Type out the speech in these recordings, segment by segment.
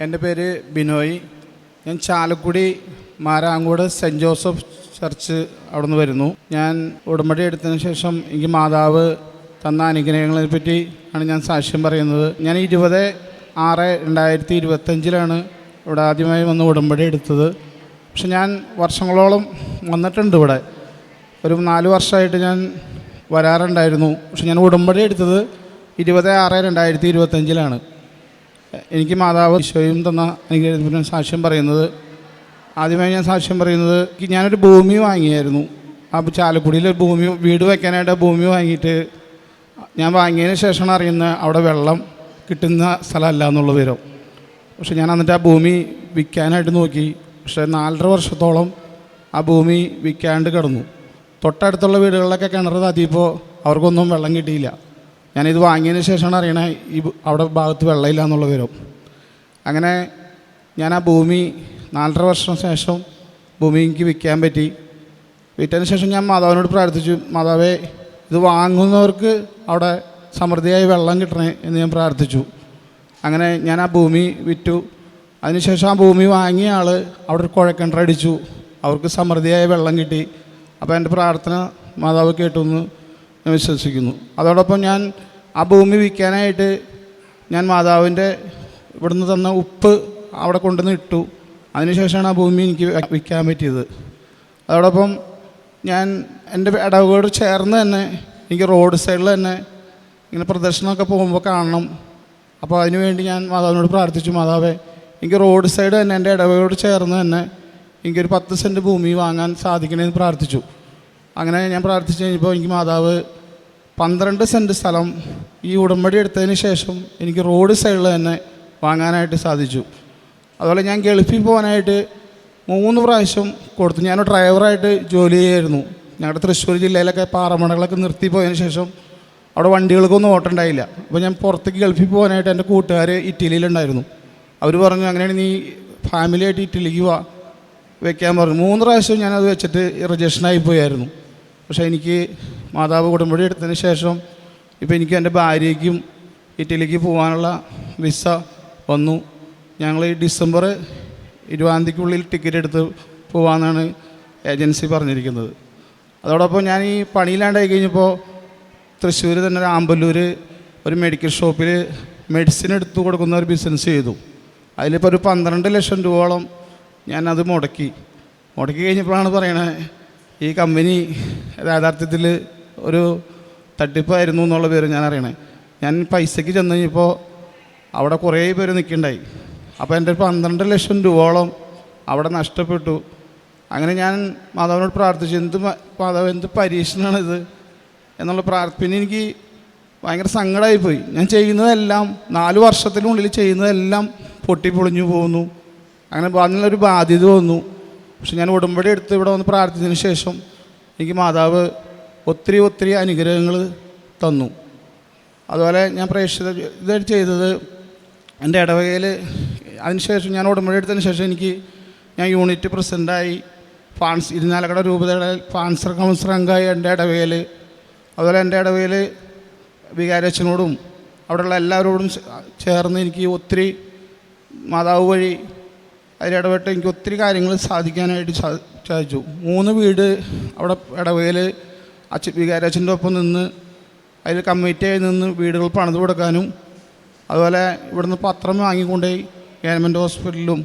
എന്റെ പേര് ബിനോയ്. ഞാൻ Chalakudy Marancode saint Joseph church അവിടെ നിന്ന് വരുന്നു. ഞാൻ ഉടമ്പടി എടുത്തതിന് ശേഷം എനിക്ക് മാതാവ് തന്ന അനുഗ്രഹങ്ങളെ പറ്റി ആണ് ഞാൻ സാക്ഷ്യം പറയുന്നത്. ഞാൻ ഇരുപത് ആറ് രണ്ടായിരത്തി ഇരുപത്തഞ്ചിലാണ് ഇവിടെ ആദ്യമായി വന്ന് ഉടമ്പടി എടുത്തത്. പക്ഷെ ഞാൻ വർഷങ്ങളോളം വന്നിട്ടുണ്ട് ഇവിടെ. ഒരു നാല് വർഷമായിട്ട് ഞാൻ വരാറുണ്ടായിരുന്നു. പക്ഷെ ഞാൻ ഉടമ്പടി എടുത്തത് ഇരുപത് ആറ് രണ്ടായിരത്തി ഇരുപത്തഞ്ചിലാണ്. എനിക്ക് മാതാവ് ഈശോയും തന്ന എനിക്ക് സാക്ഷ്യം പറയുന്നത് ആദ്യമായി ഞാൻ സാക്ഷ്യം പറയുന്നത് ഞാനൊരു ഭൂമി വാങ്ങിയായിരുന്നു. ആ ചാലക്കുടിയിൽ ഭൂമി വീട് വയ്ക്കാനായിട്ട് ഭൂമി വാങ്ങിയിട്ട് ഞാൻ വാങ്ങിയതിന് ശേഷമാണ് അറിയുന്നത് അവിടെ വെള്ളം കിട്ടുന്ന സ്ഥലമല്ല എന്നുള്ള വിവരം. പക്ഷെ ഞാൻ എന്നിട്ട് ആ ഭൂമി വിൽക്കാനായിട്ട് നോക്കി. പക്ഷേ നാലര വർഷത്തോളം ആ ഭൂമി വിൽക്കാണ്ട് കിടന്നു. തൊട്ടടുത്തുള്ള വീടുകളിലൊക്കെ കിണർ താത്തിയപ്പോൾ അവർക്കൊന്നും വെള്ളം കിട്ടിയില്ല. ഞാനിത് വാങ്ങിയതിന് ശേഷമാണ് അറിയണേ ഈ അവിടെ ഭാഗത്ത് വെള്ളമില്ല എന്നുള്ള വിവരം. അങ്ങനെ ഞാൻ ആ ഭൂമി നാലര വർഷം ശേഷം ഭൂമി എനിക്ക് വിൽക്കാൻ പറ്റി. വിറ്റതിന് ശേഷം ഞാൻ മാതാവിനോട് പ്രാർത്ഥിച്ചു മാതാവേ ഇത് വാങ്ങുന്നവർക്ക് അവിടെ സമൃദ്ധിയായി വെള്ളം കിട്ടണേ എന്ന് ഞാൻ പ്രാർത്ഥിച്ചു. അങ്ങനെ ഞാൻ ആ ഭൂമി വിറ്റു. അതിനുശേഷം ആ ഭൂമി വാങ്ങിയ ആൾ അവിടെ ഒരു കുഴക്കിണറടിച്ചു അവർക്ക് സമൃദ്ധിയായ വെള്ളം കിട്ടി. അപ്പോൾ എന്റെ പ്രാർത്ഥന മാതാവ് കേട്ടു ഞാൻ വിശ്വസിക്കുന്നു. അതോടൊപ്പം ഞാൻ ആ ഭൂമി വിൽക്കാനായിട്ട് ഞാൻ മാതാവിന്റെ ഇവിടുന്ന് തന്ന ഉപ്പ് അവിടെ കൊണ്ടുവന്ന് ഇട്ടു. അതിനുശേഷമാണ് ആ ഭൂമി എനിക്ക് വിൽക്കാൻ പറ്റിയത്. അതോടൊപ്പം ഞാൻ എന്റെ ഇടവുകളോട് ചേർന്ന് തന്നെ എനിക്ക് റോഡ് സൈഡിൽ തന്നെ ഇങ്ങനെ പ്രദർശനമൊക്കെ പോകുമ്പോൾ കാണണം. അപ്പോൾ അതിനുവേണ്ടി ഞാൻ മാതാവിനോട് പ്രാർത്ഥിച്ചു മാതാവേ എനിക്ക് റോഡ് സൈഡ് തന്നെ എന്റെ ഇടവകയോട് ചേർന്ന് തന്നെ എനിക്കൊരു പത്ത് സെന്റ് ഭൂമി വാങ്ങാൻ സാധിക്കണമെന്ന് പ്രാർത്ഥിച്ചു. അങ്ങനെ ഞാൻ പ്രാർത്ഥിച്ചു കഴിഞ്ഞപ്പോൾ എനിക്ക് മാതാവ് പന്ത്രണ്ട് സെന്റ് സ്ഥലം ഈ ഉടമ്പടി എടുത്തതിന് ശേഷം എനിക്ക് റോഡ് സൈഡിൽ തന്നെ വാങ്ങാനായിട്ട് സാധിച്ചു. അതുപോലെ ഞാൻ ഗൾഫിൽ പോകാനായിട്ട് മൂന്ന് പ്രാവശ്യം കൊടുത്തു. ഞാൻ ഡ്രൈവറായിട്ട് ജോലി ചെയ്യായിരുന്നു. ഞങ്ങളുടെ തൃശ്ശൂർ ജില്ലയിലൊക്കെ പാറമണകളൊക്കെ നിർത്തി പോയതിന് ശേഷം അവിടെ വണ്ടികൾക്കൊന്നും ഓട്ടുണ്ടായില്ല. അപ്പോൾ ഞാൻ പുറത്തേക്ക് ഗൾഫിൽ പോകാനായിട്ട് എന്റെ കൂട്ടുകാർ ഇറ്റലിയിലുണ്ടായിരുന്നു. അവർ പറഞ്ഞു അങ്ങനെയാണ് നീ ഫാമിലിയായിട്ട് ഇറ്റലിക്ക് വാ വെക്കാൻ പറഞ്ഞു. മൂന്ന് പ്രാവശ്യം ഞാനത് വെച്ചിട്ട് റിജക്ഷനായി പോയായിരുന്നു. പക്ഷേ എനിക്ക് മാതാവ് കുടുംബടി എടുത്തതിന് ശേഷം ഇപ്പോൾ എനിക്ക് എന്റെ ഭാര്യയ്ക്കും ഇറ്റലിക്ക് പോകാനുള്ള വിസ വന്നു. ഞങ്ങൾ ഈ ഡിസംബർ ഇരുപതാം തീയതിക്കുള്ളിൽ ടിക്കറ്റ് എടുത്ത് പോകാമെന്നാണ് ഏജൻസി പറഞ്ഞിരിക്കുന്നത്. അതോടൊപ്പം ഞാൻ ഈ പണിയില്ലാണ്ടായി കഴിഞ്ഞപ്പോൾ തൃശ്ശൂർ തന്നെ ആമ്പല്ലൂർ ഒരു മെഡിക്കൽ ഷോപ്പിൽ മെഡിസിൻ എടുത്തു കൊടുക്കുന്ന ഒരു ബിസിനസ് ചെയ്തു. അതിലിപ്പോൾ ഒരു പന്ത്രണ്ട് ലക്ഷം രൂപയോളം ഞാനത് മുടക്കി. മുടക്കി കഴിഞ്ഞപ്പോഴാണ് പറയണത് ഈ കമ്പനി യഥാർത്ഥത്തിൽ ഒരു തട്ടിപ്പായിരുന്നു എന്നുള്ള പേര് ഞാൻ അറിയണേ. ഞാൻ പൈസയ്ക്ക് ചെന്ന് കഴിഞ്ഞപ്പോൾ അവിടെ കുറേ പേര് നിൽക്കണ്ടായി. അപ്പോൾ എന്റെ പന്ത്രണ്ട് ലക്ഷം രൂപയോളം അവിടെ നഷ്ടപ്പെട്ടു. അങ്ങനെ ഞാൻ മാതാവിനോട് പ്രാർത്ഥിച്ചു എന്ത് മാധവ് എന്ത് പരീക്ഷണമാണിത് എന്നുള്ള പ്രാർത്ഥന എനിക്ക് ഭയങ്കര സങ്കടമായിപ്പോയി. ഞാൻ ചെയ്യുന്നതെല്ലാം നാല് വർഷത്തിനുള്ളിൽ ചെയ്യുന്നതെല്ലാം പൊട്ടിപ്പൊളിഞ്ഞു പോകുന്നു. അങ്ങനെ അതിനുള്ളൊരു ബാധ്യത വന്നു. പക്ഷെ ഞാൻ ഉടമ്പടി എടുത്ത് ഇവിടെ വന്ന് പ്രാർത്ഥിച്ചതിന് ശേഷം എനിക്ക് മാതാവ് ഒത്തിരി ഒത്തിരി അനുഗ്രഹങ്ങൾ തന്നു. അതുപോലെ ഞാൻ പ്രേക്ഷിത ഇത് ചെയ്തത് എന്റെ ഇടവകയിൽ അതിനുശേഷം ഞാൻ ഉടമ്പടി എടുത്തതിന് ശേഷം എനിക്ക് ഞാൻ യൂണിറ്റ് പ്രസിഡന്റായി ഫാൻസ് ഇരുന്നാലക്കട രൂപതയുടെ ഫാൻസർ കൗൺസിലർ അംഗമായി എന്റെ ഇടവകയിൽ അതുപോലെ എന്റെ ഇടവകയിൽ വികാരച്ചനോടും അവിടെയുള്ള എല്ലാവരോടും ചേർന്ന് എനിക്ക് ഒത്തിരി മാതാവ് വഴി അതിലിടപെട്ട് എനിക്ക് ഒത്തിരി കാര്യങ്ങൾ സാധിക്കാനായിട്ട് സാധിച്ചു. മൂന്ന് വീട് അവിടെ ഇടവകയിൽ അച്ഛൻ വികാരച്ഛന്റെ ഒപ്പം നിന്ന് അതിൽ കമ്മിറ്റിയായി നിന്ന് വീടുകൾ പണിത് കൊടുക്കാനും അതുപോലെ ഇവിടുന്ന് പത്രം വാങ്ങിക്കൊണ്ടുപോയി ഗവൺമെന്റ് ഹോസ്പിറ്റലിലും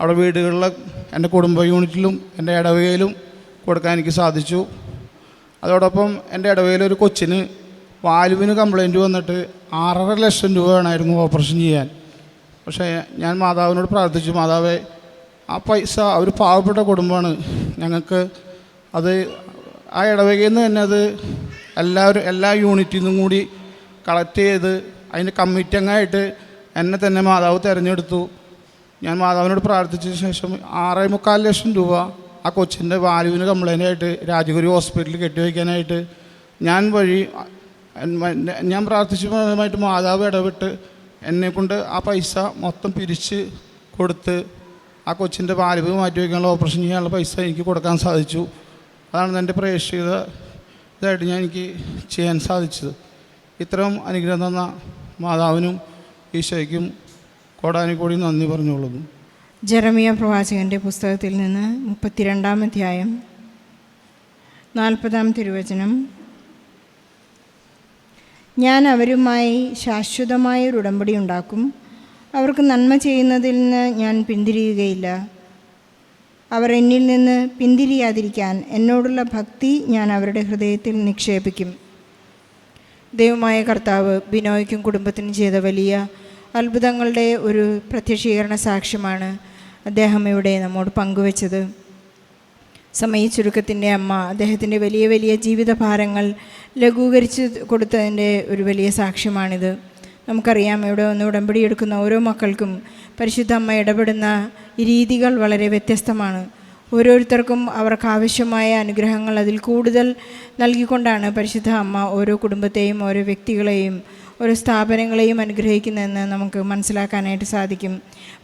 അവിടെ വീടുകളിലെ എന്റെ കുടുംബ യൂണിറ്റിലും എന്റെ ഇടവകയിലും കൊടുക്കാൻ എനിക്ക് സാധിച്ചു. അതോടൊപ്പം എന്റെ ഇടവകയിൽ കൊച്ചിന് വാൽവിന് കംപ്ലൈന്റ് വന്നിട്ട് ആറര ലക്ഷം രൂപ വേണമായിരുന്നു ഓപ്പറേഷൻ ചെയ്യാൻ. പക്ഷേ ഞാൻ മാതാവിനോട് പ്രാർത്ഥിച്ചു മാതാവേ ആ പൈസ ഒരു പാവപ്പെട്ട കുടുംബമാണ്. ഞങ്ങൾക്ക് അത് ആ ഇടവകയിൽ നിന്ന് തന്നെ അത് എല്ലാവരും എല്ലാ യൂണിറ്റിൽ നിന്നും കൂടി കളക്ട് ചെയ്ത് അതിന്റെ കമ്മിറ്റി അംഗമായിട്ട് എന്നെ തന്നെ മാതാവ് തിരഞ്ഞെടുത്തു. ഞാൻ മാതാവിനോട് പ്രാർത്ഥിച്ച ശേഷം ആറേ മുക്കാൽ ലക്ഷം രൂപ ആ കൊച്ചിന്റെ വാലുവിന് കംപ്ലൈന്റ് ആയിട്ട് രാജഗുരു ഹോസ്പിറ്റലിൽ കെട്ടിവയ്ക്കാനായിട്ട് ഞാൻ വഴി ഞാൻ പ്രാർത്ഥിച്ചതുമായിട്ട് മാതാവ് ഇടപെട്ട് എന്നെക്കൊണ്ട് ആ പൈസ മൊത്തം പിരിച്ച് കൊടുത്ത് ആ കൊച്ചിന്റെ വാൽവ് മാറ്റി വയ്ക്കാനുള്ള ഓപ്പറേഷൻ ചെയ്യാനുള്ള പൈസ എനിക്ക് കൊടുക്കാൻ സാധിച്ചു. അതാണ് എന്റെ പ്രേക്ഷിത ഇതായിട്ട് ഞാൻ എനിക്ക് ചെയ്യാൻ സാധിച്ചത്. ഇത്തരം അനുഗ്രഹം തന്ന മാതാവിനും ഈശോയ്ക്കും കോടാനുകോടി നന്ദി പറഞ്ഞുകൊള്ളുന്നു. ജെറമിയ പ്രവാചകന്റെ പുസ്തകത്തിൽ നിന്ന് മുപ്പത്തിരണ്ടാം അധ്യായം നാൽപ്പതാം തിരുവചനം ഞാൻ അവരുമായി ശാശ്വതമായ ഒരു ഉടമ്പടി ഉണ്ടാക്കും. അവർക്ക് നന്മ ചെയ്യുന്നതിൽ നിന്ന് ഞാൻ പിന്തിരിയുകയില്ല. അവർ എന്നിൽ നിന്ന് പിന്തിരിയാതിരിക്കാൻ എന്നോടുള്ള ഭക്തി ഞാൻ അവരുടെ ഹൃദയത്തിൽ നിക്ഷേപിക്കും. ദൈവമായ കർത്താവ് ബിനോയ്ക്കും കുടുംബത്തിനും ചെയ്ത വലിയ അത്ഭുതങ്ങളുടെ ഒരു പ്രത്യക്ഷീകരണ സാക്ഷ്യമാണ് അദ്ദേഹം ഇവിടെ നമ്മോട് പങ്കുവച്ചത്. സമയ ചുരുക്കത്തിന്റെ അമ്മ അദ്ദേഹത്തിന്റെ വലിയ വലിയ ജീവിത ഭാരങ്ങൾ ലഘൂകരിച്ച് കൊടുത്തതിന്റെ ഒരു വലിയ സാക്ഷ്യമാണിത്. നമുക്കറിയാം ഇവിടെ ഒന്ന് ഉടമ്പടി എടുക്കുന്ന ഓരോ മക്കൾക്കും പരിശുദ്ധ അമ്മ ഇടപെടുന്ന രീതികൾ വളരെ വ്യത്യസ്തമാണ്. ഓരോരുത്തർക്കും അവർക്ക് ആവശ്യമായ അനുഗ്രഹങ്ങൾ അതിൽ കൂടുതൽ നൽകിക്കൊണ്ടാണ് പരിശുദ്ധ അമ്മ ഓരോ കുടുംബത്തെയും ഓരോ വ്യക്തികളെയും ഓരോ സ്ഥാപനങ്ങളെയും അനുഗ്രഹിക്കുന്നതെന്ന് നമുക്ക് മനസ്സിലാക്കാനായിട്ട് സാധിക്കും.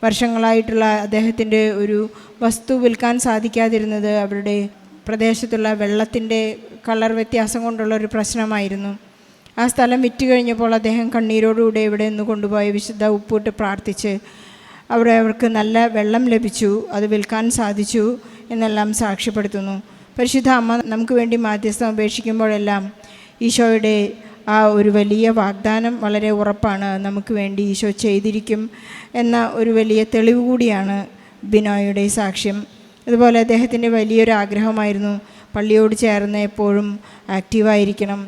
വർഷങ്ങളായിട്ടുള്ള അദ്ദേഹത്തിന്റെ ഒരു വസ്തു വിൽക്കാൻ സാധിക്കാതിരുന്നത് അവരുടെ പ്രദേശത്തുള്ള വെള്ളത്തിന്റെ കളർ വ്യത്യാസം കൊണ്ടുള്ള ഒരു പ്രശ്നമായിരുന്നു. ആ സ്ഥലം വിറ്റ് കഴിഞ്ഞപ്പോൾ അദ്ദേഹം കണ്ണീരോടുകൂടെ ഇവിടെ നിന്ന് കൊണ്ടുപോയി വിശുദ്ധ ഉപ്പൂട്ട് പ്രാർത്ഥിച്ച് അവിടെ അവർക്ക് നല്ല വെള്ളം ലഭിച്ചു അത് വിൽക്കാൻ സാധിച്ചു. എന്നെല്ലാം സാക്ഷ്യപ്പെടുത്തുന്നു. പരിശുദ്ധ അമ്മ നമുക്ക് വേണ്ടി മാധ്യസ്ഥം അപേക്ഷിക്കുമ്പോഴെല്ലാം ഈശോയുടെ ആ ഒരു വലിയ വാഗ്ദാനം വളരെ ഉറപ്പാണ്. നമുക്ക് വേണ്ടി ഈശോ ചെയ്തിരിക്കും എന്ന ഒരു വലിയ തെളിവ് കൂടിയാണ് ബിനോയുടെ സാക്ഷ്യം. അതുപോലെ അദ്ദേഹത്തിന്റെ വലിയൊരു ആഗ്രഹമായിരുന്നു പള്ളിയോട് ചേർന്ന് എപ്പോഴും ആക്റ്റീവായിരിക്കണം.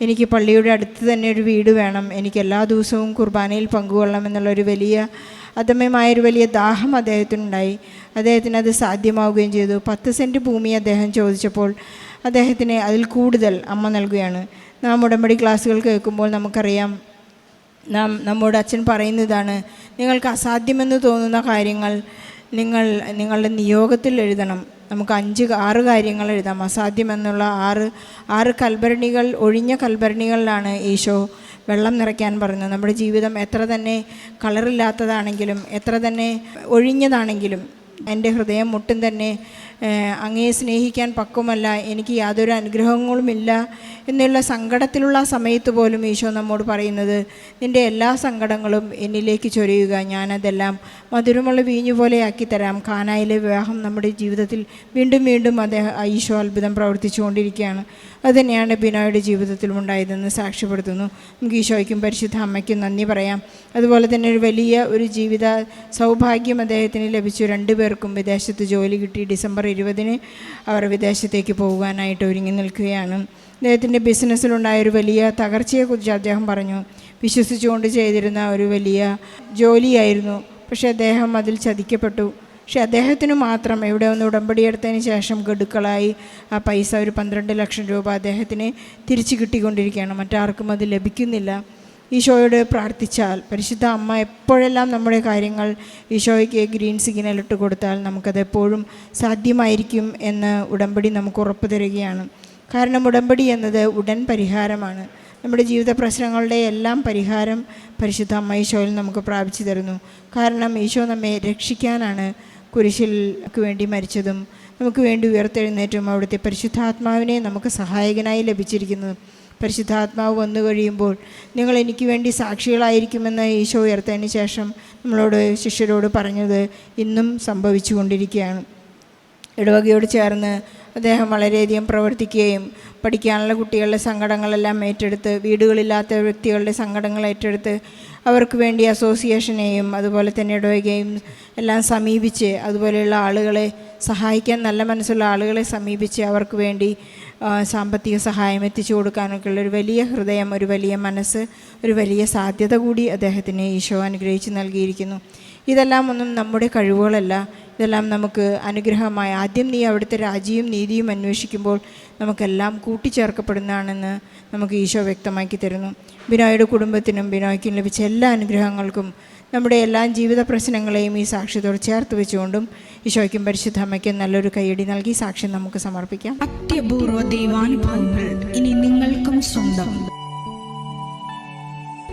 എനിക്ക് പള്ളിയുടെ അടുത്ത് തന്നെ ഒരു വീട് വേണം. എനിക്ക് എല്ലാ ദിവസവും കുർബാനയിൽ പങ്കുകൊള്ളണം എന്നുള്ളൊരു വലിയ അദമ്യമായൊരു വലിയ ദാഹം അദ്ദേഹത്തിനുണ്ടായി. അദ്ദേഹത്തിന് അത് സാധ്യമാവുകയും ചെയ്തു. പത്ത് സെന്റ് ഭൂമി അദ്ദേഹം ചോദിച്ചപ്പോൾ അദ്ദേഹത്തിന് അതിൽ കൂടുതൽ അമ്മ നൽകുകയാണ്. നാം ഉടമ്പടി ക്ലാസ്സുകൾ കേൾക്കുമ്പോൾ നമുക്കറിയാം നാം നമ്മുടെ അച്ഛൻ പറയുന്നതാണ് നിങ്ങൾക്ക് അസാധ്യമെന്ന് തോന്നുന്ന കാര്യങ്ങൾ നിങ്ങൾ നിങ്ങളുടെ നിയോഗത്തിൽ എഴുതണം. നമുക്ക് അഞ്ച് ആറ് കാര്യങ്ങൾ എഴുതാം. അസാധ്യമെന്നുള്ള ആറ് ആറ് കൽഭരണികൾ ഒഴിഞ്ഞ കൽഭരണികളിലാണ് ഈശോ വെള്ളം നിറയ്ക്കാൻ പറഞ്ഞത്. നമ്മുടെ ജീവിതം എത്ര തന്നെ കളറില്ലാത്തതാണെങ്കിലും എത്ര തന്നെ ഒഴിഞ്ഞതാണെങ്കിലും എന്റെ ഹൃദയം മുട്ടും തന്നെ അങ്ങയെ സ്നേഹിക്കാൻ പക്വമല്ല എനിക്ക് യാതൊരു അനുഗ്രഹങ്ങളുമില്ല എന്നുള്ള സങ്കടത്തിലുള്ള സമയത്ത് പോലും ഈശോ നമ്മോട് പറയുന്നത് നിന്റെ എല്ലാ സങ്കടങ്ങളും എന്നിലേക്ക് ചൊരിയുക ഞാനതെല്ലാം മധുരമുള്ള വീഞ്ഞു പോലെ ആക്കി തരാം കാനായിലെ വിവാഹം നമ്മുടെ ജീവിതത്തിൽ വീണ്ടും വീണ്ടും അദ്ദേഹം ഈശോ അത്ഭുതം പ്രവർത്തിച്ചുകൊണ്ടിരിക്കുകയാണ്. അതുതന്നെയാണ് ബിനോയുടെ ജീവിതത്തിലും ഉണ്ടായതെന്ന് സാക്ഷ്യപ്പെടുത്തുന്നു. നമുക്ക് ഈശോയ്ക്കും പരിശുദ്ധ അമ്മയ്ക്കും നന്ദി പറയാം. അതുപോലെ തന്നെ ഒരു വലിയ ഒരു ജീവിത സൗഭാഗ്യം അദ്ദേഹത്തിന് ലഭിച്ചു. രണ്ടുപേർക്കും വിദേശത്ത് ജോലി കിട്ടി. ഡിസംബർ ഇരുപതിന് അവർ വിദേശത്തേക്ക് പോകാനായിട്ട് ഒരുങ്ങി നിൽക്കുകയാണ്. അദ്ദേഹത്തിന്റെ ബിസിനസ്സിലുണ്ടായ ഒരു വലിയ തകർച്ചയെക്കുറിച്ച് അദ്ദേഹം പറഞ്ഞു. വിശ്വസിച്ചുകൊണ്ട് ചെയ്തിരുന്ന ഒരു വലിയ ജോലിയായിരുന്നു. പക്ഷേ അദ്ദേഹം അതിൽ ചതിക്കപ്പെട്ടു. പക്ഷെ അദ്ദേഹത്തിന് മാത്രം ഇവിടെ ഒന്ന് ഉടമ്പടി എടുത്തതിന് ശേഷം ഗഡുക്കളായി ആ പൈസ ഒരു പന്ത്രണ്ട് ലക്ഷം രൂപ അദ്ദേഹത്തിന് തിരിച്ചു കിട്ടിക്കൊണ്ടിരിക്കുകയാണ്. മറ്റാർക്കും അത് ലഭിക്കുന്നില്ല. ഈശോയോട് പ്രാർത്ഥിച്ചാൽ പരിശുദ്ധ അമ്മ എപ്പോഴെല്ലാം നമ്മുടെ കാര്യങ്ങൾ ഈശോയ്ക്ക് ഗ്രീൻ സിഗ്നൽ ഇട്ട് കൊടുത്താൽ നമുക്കത് എപ്പോഴും സാധ്യമായിരിക്കും എന്ന് ഉടമ്പടി നമുക്ക് ഉറപ്പ് തരികയാണ്. കാരണം ഉടമ്പടി എന്നത് ഉടൻ പരിഹാരമാണ്. നമ്മുടെ ജീവിത പ്രശ്നങ്ങളുടെ എല്ലാം പരിഹാരം പരിശുദ്ധ അമ്മ ഈശോയിൽ നമുക്ക് പ്രാപിച്ചു തരുന്നു. കാരണം ഈശോ നമ്മെ രക്ഷിക്കാനാണ് കുരിശിൽ വേണ്ടി മരിച്ചതും നമുക്ക് വേണ്ടി ഉയർത്തെഴുന്നേറ്റും അവിടുത്തെ പരിശുദ്ധാത്മാവിനെ നമുക്ക് സഹായകനായി ലഭിച്ചിരിക്കുന്നത് പരിശുദ്ധാത്മാവ് വന്നു കഴിയുമ്പോൾ നിങ്ങൾ എനിക്ക് വേണ്ടി സാക്ഷികളായിരിക്കുമെന്ന് ഈശോ ഉയർത്തതിന് ശേഷം നമ്മളോട് ശിഷ്യരോട് പറഞ്ഞത് ഇന്നും സംഭവിച്ചു കൊണ്ടിരിക്കുകയാണ് ഇടവകയോട് ചേർന്ന് അദ്ദേഹം വളരെയധികം പ്രവർത്തിക്കുകയും പഠിക്കാനുള്ള കുട്ടികളുടെ സങ്കടങ്ങളെല്ലാം ഏറ്റെടുത്ത് വീടുകളില്ലാത്ത വ്യക്തികളുടെ സങ്കടങ്ങൾ ഏറ്റെടുത്ത് അവർക്ക് വേണ്ടി അസോസിയേഷനെയും അതുപോലെ തന്നെ ഇടവകയും എല്ലാം സമീപിച്ച് അതുപോലെയുള്ള ആളുകളെ സഹായിക്കാൻ നല്ല മനസ്സുള്ള ആളുകളെ സമീപിച്ച് അവർക്ക് വേണ്ടി സാമ്പത്തിക സഹായം എത്തിച്ചു കൊടുക്കാനൊക്കെ ഉള്ള ഒരു വലിയ ഹൃദയം ഒരു വലിയ മനസ്സ് ഒരു വലിയ സാധ്യത കൂടി അദ്ദേഹത്തിന് ഈശോ അനുഗ്രഹിച്ച് നൽകിയിരിക്കുന്നു. ഇതെല്ലാം ഒന്നും നമ്മുടെ കഴിവുകളല്ല. ഇതെല്ലാം നമുക്ക് അനുഗ്രഹമായി. ആദ്യം നീ അവിടുത്തെ രാജ്യവും നീതിയും അന്വേഷിക്കുമ്പോൾ നമുക്കെല്ലാം കൂട്ടിച്ചേർക്കപ്പെടുന്നതാണെന്ന് നമുക്ക് ഈശോ വ്യക്തമാക്കി തരുന്നു. ബിനോയുടെ കുടുംബത്തിനും ബിനോയ്ക്കും ലഭിച്ച എല്ലാ അനുഗ്രഹങ്ങൾക്കും നമ്മുടെ എല്ലാ ജീവിത പ്രശ്നങ്ങളെയും ഈ സാക്ഷ്യത്തോട് ചേർത്ത് വെച്ചുകൊണ്ടും ഈശോയ്ക്കും പരിശുദ്ധ അമ്മയ്ക്കും നല്ലൊരു കൈയടി നൽകി സാക്ഷ്യം നമുക്ക് സമർപ്പിക്കാം. അത്യപൂർവ ദൈവാനുഭവങ്ങൾ ഇനി നിങ്ങൾക്കും സ്വന്തം.